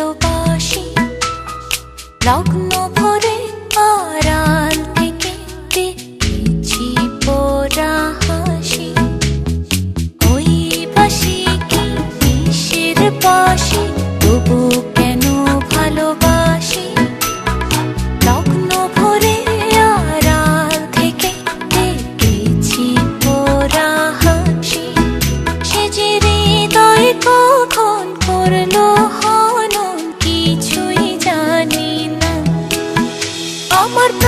ভালোবাসি। লগ্ন amor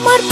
kamar